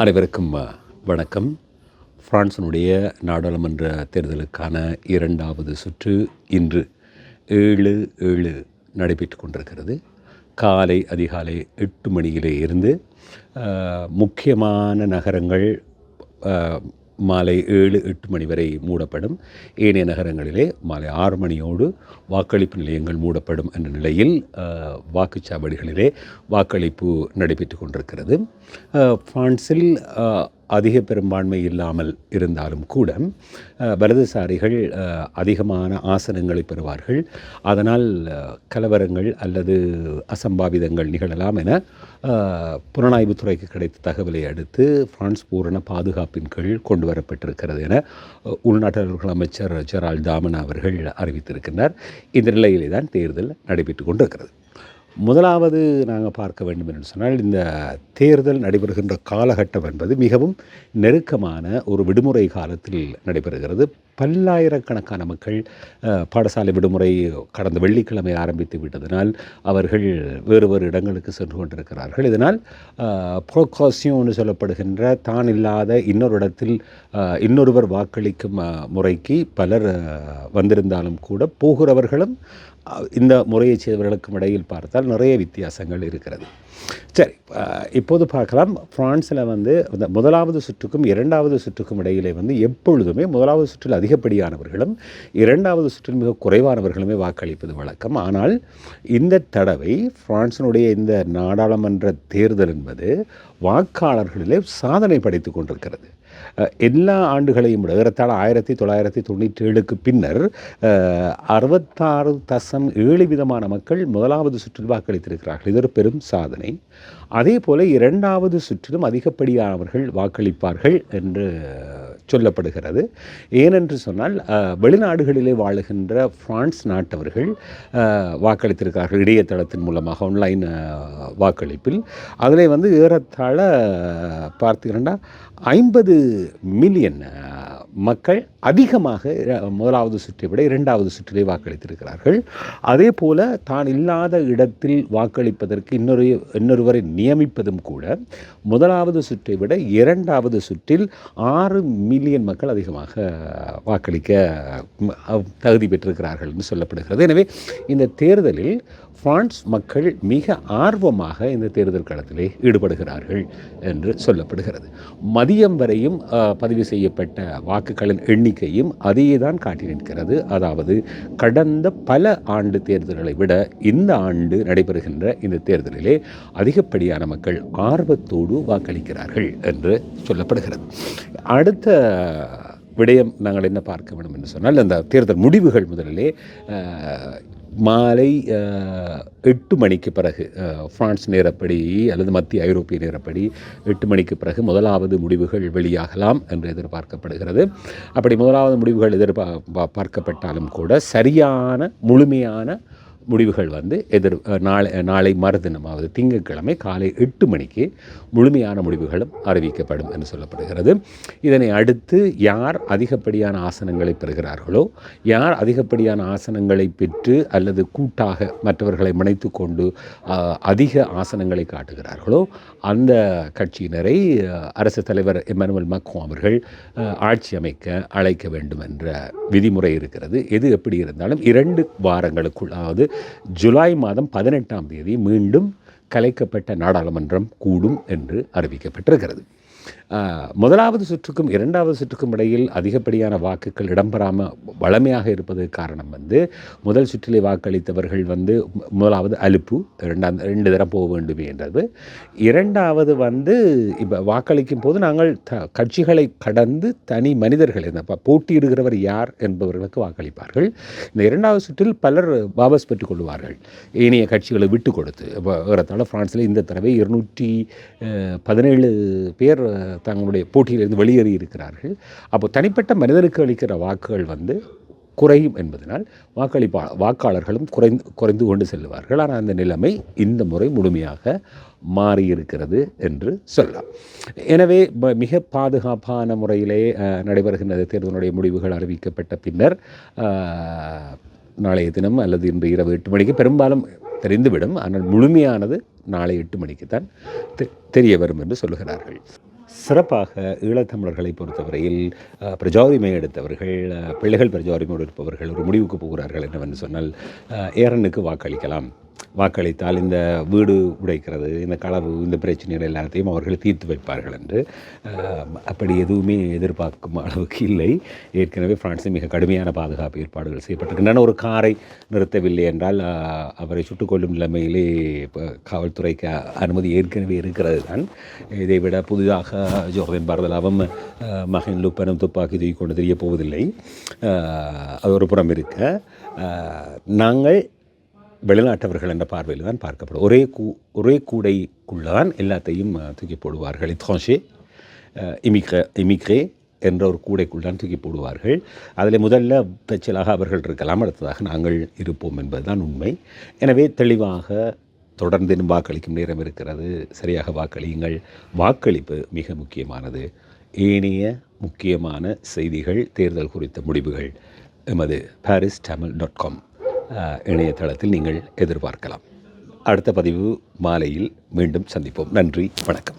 அனைவருக்கும் வணக்கம். பிரான்சினுடைய நாடாளுமன்ற தேர்தலுக்கான இரண்டாவது சுற்று இன்று ஏழு ஏழு நடைபெற்று கொண்டிருக்கிறது. காலை அதிகாலை எட்டு மணியிலே இருந்து முக்கியமான நகரங்கள் மாலை ஏழு எட்டு மணி வரை மூடப்படும். ஏனைய நகரங்களிலே மாலை ஆறு மணியோடு வாக்களிப்பு நிலையங்கள் மூடப்படும் என்ற நிலையில் வாக்குச்சாவடிகளிலே வாக்களிப்பு நடைபெற்று கொண்டிருக்கிறது. பிரான்சில் அதிக பெரும்பான்மை இல்லாமல் இருந்தாலும் கூட வலதுசாரிகள் அதிகமான ஆசனங்களை பெறுவார்கள். அதனால் கலவரங்கள் அல்லது அசம்பாவிதங்கள் நிகழலாம் என புலனாய்வுத்துறைக்கு கிடைத்த தகவலை அடுத்து பிரான்ஸ் பூரண பாதுகாப்பின் கீழ் கொண்டு வரப்பட்டிருக்கிறது என அஹ், உள்நாட்டு அமைச்சர் ஜெரால் தாமன் அவர்கள் அறிவித்திருக்கின்றார். இந்த நிலையிலே தான் தேர்தல் நடைபெற்று கொண்டிருக்கிறது. முதலாவது நாங்கள் பார்க்க வேண்டும் என்று சொன்னால் இந்த தேர்தல் நடைபெறுகின்ற காலகட்டம் என்பது மிகவும் நெருக்கமான ஒரு விடுமுறை காலத்தில் நடைபெறுகிறது. பல்லாயிரக்கணக்கான மக்கள் பாடசாலை விடுமுறை கடந்த வெள்ளிக்கிழமை ஆரம்பித்து விட்டதனால் அவர்கள் வேறு வேறு இடங்களுக்கு சென்று கொண்டிருக்கிறார்கள். இதனால் ப்ரோகாசியோன்னு சொல்லப்படுகின்ற தான் இல்லாத இன்னொரு இடத்தில் இன்னொருவர் வாக்களிக்கும் முறைக்கு பலர் வந்திருந்தாலும் கூட போகிறவர்களும் இந்த முறையை செய்தவர்களுக்கும் இடையில் பார்த்தால் நிறைய வித்தியாசங்கள் இருக்கிறது. சரி இப்போது பார்க்கலாம். பிரான்ஸில் வந்து முதலாவது சுற்றுக்கும் இரண்டாவது சுற்றுக்கும் இடையிலே வந்து எப்பொழுதுமே முதலாவது சுற்றில் அதிகப்படியானவர்களும் இரண்டாவது சுற்றில் மிக குறைவானவர்களுமே வாக்களிப்பது வழக்கம். ஆனால் இந்த தடவை பிரான்சினுடைய இந்த நாடாளுமன்ற தேர்தல் என்பது வாக்காளர்களிலே சாதனை படைத்து கொண்டிருக்கிறது. எல்லா ஆண்டுகளையும் விட ஏறத்தாழ ஆயிரத்தி தொள்ளாயிரத்தி தொண்ணூற்றி ஏழுக்கு பின்னர் அறுபத்தாறு தசம் ஏழு விதமான மக்கள் முதலாவது சுற்றில் வாக்களித்திருக்கிறார்கள். இது ஒரு பெரும் சாதனை. அதே போல இரண்டாவது சுற்றிலும் அதிகப்படியானவர்கள் வாக்களிப்பார்கள் என்று சொல்லப்படுகிறது. ஏனென்று சொன்னால் வெளிநாடுகளிலே வாழுகின்ற பிரான்ஸ் நாட்டவர்கள் வாக்களித்திருக்கிறார்கள். இணையதளத்தின் மூலமாக ஆன்லைன் வாக்களிப்பில். அதில் வந்து ஏறத்தாழ பார்த்தீங்கன்னா ஐம்பது மில்லியன் மக்கள் அதிகமாக முதலாவது சுற்றை விட இரண்டாவது சுற்றிலே வாக்களித்திருக்கிறார்கள். அதே போல் தான் இல்லாத இடத்தில் வாக்களிப்பதற்கு இன்னொரு இன்னொருவரை நியமிப்பதும் கூட முதலாவது சுற்றை விட இரண்டாவது சுற்றில் ஆறு மில்லியன் மக்கள் அதிகமாக வாக்களிக்க தகுதி பெற்றிருக்கிறார்கள் என்று சொல்லப்படுகிறது. எனவே இந்த தேர்தலில் பிரான்ஸ் மக்கள் மிக ஆர்வமாக இந்த தேர்தல் களத்திலே ஈடுபடுகிறார்கள் என்று சொல்லப்படுகிறது. மதியம் வரையும் பதிவு செய்யப்பட்ட வாக்குகளின் எண்ணிக்கையும் அதையே தான் காட்டி நிற்கிறது. அதாவது கடந்த பல ஆண்டு தேர்தல்களை விட இந்த ஆண்டு நடைபெறுகின்ற இந்த தேர்தலிலே அதிகப்படியான மக்கள் ஆர்வத்தோடு வாக்களிக்கிறார்கள் என்று சொல்லப்படுகிறது. அடுத்த விடயம் நாங்கள் என்ன பார்க்க வேண்டும் என்று சொன்னால் அந்த தேர்தல் முடிவுகள் முதலிலே மாலை எட்டு மணிக்கு பிறகு ஃப்ரான்ஸ் பிரான்ஸ் நேரப்படி அல்லது மத்திய ஐரோப்பிய நேரப்படி எட்டு மணிக்கு பிறகு முதலாவது முடிவுகள் வெளியாகலாம் என்று எதிர்பார்க்கப்படுகிறது. அப்படி முதலாவது முடிவுகள் எதிர்பா பார்க்கப்பட்டாலும் கூட சரியான முழுமையான முடிவுகள் வந்து எதிர் நாளை நாளை நாளை மறுதினமாவது திங்கட்கிழமை காலை எட்டு மணிக்கு முழுமையான முடிவுகளும் அறிவிக்கப்படும் என்று சொல்லப்படுகிறது. இதனை அடுத்து யார் அதிகப்படியான ஆசனங்களை பெறுகிறார்களோ யார் அதிகப்படியான ஆசனங்களை பெற்று அல்லது கூட்டாக மற்றவர்களை முனைத்து கொண்டு அதிக ஆசனங்களை காட்டுகிறார்களோ அந்த கட்சியினரை அரசு தலைவர் எம்மானுவல் மக்ரோன் அவர்கள் ஆட்சி அமைக்க அழைக்க வேண்டும் என்ற விதிமுறை இருக்கிறது. எது எப்படி இருந்தாலும் இரண்டு வாரங்களுக்குள் அதாவது ஜூலை மாதம் பதினெட்டாம் தேதி மீண்டும் கலைக்கப்பட்ட நாடாளுமன்றம் கூடும் என்று அறிவிக்கப்பட்டிருக்கிறது. முதலாவது சுற்றுக்கும் இரண்டாவது சுற்றுக்கும் இடையில் அதிகப்படியான வாக்குகள் இடம்பெறாமல் வளமையாக இருப்பதற்கு காரணம் வந்து முதல் சுற்றிலே வாக்களித்தவர்கள் வந்து முதலாவது அலுப்பு ரெண்டாம் ரெண்டு தரம் போக வேண்டுமே என்றது. இரண்டாவது வந்து இப்போ வாக்களிக்கும் போது நாங்கள் த கட்சிகளை கடந்து தனி மனிதர்கள் இந்த போட்டியிடுகிறவர் யார் என்பவர்களுக்கு வாக்களிப்பார்கள். இந்த இரண்டாவது சுற்றில் பலர் வாபஸ் பெற்றுக் கொள்வார்கள். ஏனைய கட்சிகளை விட்டு கொடுத்து இப்போ ஏறத்தாழ ஃப்ரான்ஸில் இந்த தடவை இருநூற்றி பதினேழு பேர் தங்களுடைய போட்டியிலிருந்து வெளியேறி இருக்கிறார்கள். அப்போ தனிப்பட்ட மனிதருக்கு அளிக்கிற வாக்குகள் வந்து குறையும் என்பதனால் வாக்களிப்பா வாக்காளர்களும் குறைந்து குறைந்து கொண்டு செல்வார்கள் ஆனால் அந்த நிலைமை இந்த முறை முழுமையாக மாறியிருக்கிறது என்று சொல்லலாம். எனவே மிக பாதுகாப்பான முறையிலே நடைபெறுகின்ற தேர்தலுடைய முடிவுகள் அறிவிக்கப்பட்ட பின்னர் நாளைய தினம் அல்லது இன்று இரவு எட்டு மணிக்கு பெரும்பாலும் தெரிந்துவிடும். ஆனால் முழுமையானது நாளை எட்டு மணிக்கு தான் தெரிய வரும் என்று சொல்லுகிறார்கள். சிறப்பாக ஈழத்தமிழர்களை பொறுத்தவரையில் அஹ், பிரஜாரிமை எடுத்தவர்கள் பிள்ளைகள் பிரஜாரிமையோடு இருப்பவர்கள் ஒரு முடிவுக்கு போகிறார்கள் என்னவென்று சொன்னால் ஏரனுக்கு வாக்களிக்கலாம். வாக்களித்தால் இந்த வீடு உடைக்கிறது இந்த களவு இந்த பிரச்சனைகள் எல்லாத்தையும் அவர்கள் தீர்த்து வைப்பார்கள் என்று அப்படி எதுவுமே எதிர்பார்க்கும் அளவுக்கு இல்லை. ஏற்கனவே பிரான்ஸில் மிக கடுமையான பாதுகாப்பு ஏற்பாடுகள் செய்யப்பட்டிருக்கின்றன. ஒரு காரை நிறுத்தவில்லை என்றால் அவரை சுட்டுக்கொள்ளும் நிலைமையிலே இப்போ காவல்துறைக்கு அனுமதி ஏற்கனவே இருக்கிறது தான். இதை விட புதிதாக ஜோர்தன் பரதலாவும் மகன் லுப்பனும் துப்பாக்கி தூக்கி கொண்டு தெரிய போவதில்லை. அது ஒரு புறம் இருக்க. நாங்கள் வெளிநாட்டவர்கள் என்ற பார்வையில் தான் பார்க்கப்படும். ஒரே கூ ஒரே கூடைக்குள்ளே தான் எல்லாத்தையும் தூக்கி போடுவார்கள். இத்ரான்ஷே இமிக்ரே இமிக்ரே என்ற ஒரு கூடைக்குள் தான் தூக்கி போடுவார்கள். அதில் முதல்ல தச்சலாக அவர்கள் இருக்கலாம். அடுத்ததாக நாங்கள் இருப்போம் என்பதுதான் உண்மை. எனவே தெளிவாக தொடர்ந்து வாக்களிக்கும் நேரம் இருக்கிறது. சரியாக வாக்களியுங்கள். வாக்களிப்பு மிக முக்கியமானது. ஏனைய முக்கியமான செய்திகள் தேர்தல் குறித்த முடிவுகள். எமது பாரிஸ் தமிழ் டாட் காம் இணையதளத்தில் நீங்கள் எதிர்பார்க்கலாம். அடுத்த பதிவு மாலையில் மீண்டும் சந்திப்போம். நன்றி வணக்கம்.